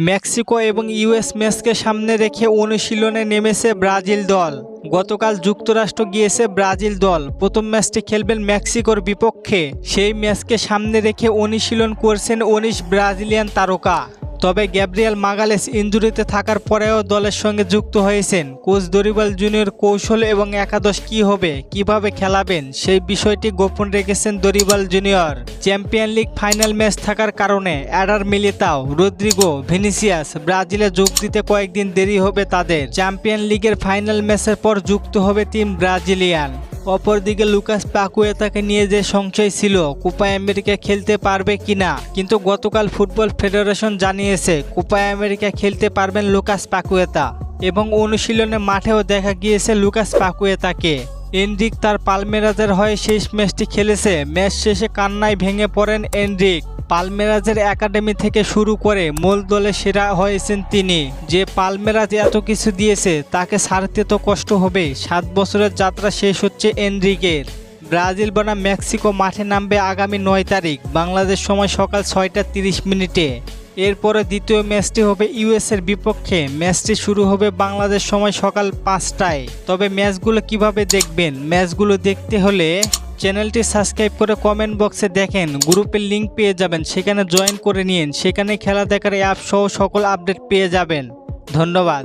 Mexico এবং US ম্যাচকে সামনে রেখে অনুশীলনে নেমেছে ব্রাজিল দল। গতকাল যুক্তরাষ্ট্র গিয়েছে ব্রাজিল দল। প্রথম ম্যাচটি খেলবেন মেক্সিকোর বিপক্ষে। সেই ম্যাচকে সামনে রেখে অনুশীলন করছেন উনিশ ব্রাজিলিয়ান তারকা। তবে গ্যাব্রিয়াল মাগালেস ইঞ্জুরিতে থাকার পরেও দলের সঙ্গে যুক্ত হয়েছেন। কোচ দরিবাল জুনিয়র কৌশল এবং একাদশ কি হবে, কীভাবে খেলাবেন, সেই বিষয়টি গোপন রেখেছেন Dorival Junior. Champion league final match থাকার কারণে অ্যাডার মিলিতাও, রদ্রিগো, ভিনিসিয়াস, ব্রাজিলে যোগ দিতে কয়েকদিন দেরি হবে তাদের। চ্যাম্পিয়ন লিগের ফাইনাল ম্যাচের পর যুক্ত হবে টিম ব্রাজিলিয়ান। অপরদিকে লুকাস পাকুয়েতাকে নিয়ে যে সংশয় ছিল, কোপা আমেরিকা খেলতে পারবে কিনা? কিন্তু গতকাল ফুটবল ফেডারেশন জানিয়েছে, কোপা আমেরিকা খেলতে পারবেন লুকাস পাকুয়েতা। এবং অনুশীলনে মাঠেও দেখা গিয়েছে লুকাস পাকুয়েতাকে। এনরিক তার পালমেরাজের হয়ে শেষ ম্যাচটি খেলেছে। ম্যাচ শেষে কান্নায় ভেঙে পড়েন এনরিক। পালমেরাজের একাডেমি থেকে শুরু করে মূল দলে সেরা হয়েছেন তিনি। যে পালমেরাজ এত কিছু দিয়েছে, তাকে ছাড়তে তো কষ্ট হবে। সাত বছরের যাত্রা শেষ হচ্ছে এনরিকের। ব্রাজিল বনাম মেক্সিকো মাঠে নামবে আগামী নয় তারিখ, বাংলাদেশ সময় সকাল ছয়টা তিরিশ মিনিটে। এরপরে দ্বিতীয় ম্যাচটি হবে ইউএসের বিপক্ষে। ম্যাচটি শুরু হবে বাংলাদেশ সময় সকাল পাঁচটায়। তবে ম্যাচগুলো কীভাবে দেখবেন? ম্যাচগুলো দেখতে হলে চ্যানেলটি সাবস্ক্রাইব করে কমেন্ট বক্সে দেখেন, গ্রুপের লিঙ্ক পেয়ে যাবেন, সেখানে জয়েন করে নিন সেখানে খেলা দেখার অ্যাপ সহ সকল আপডেট পেয়ে যাবেন। ধন্যবাদ।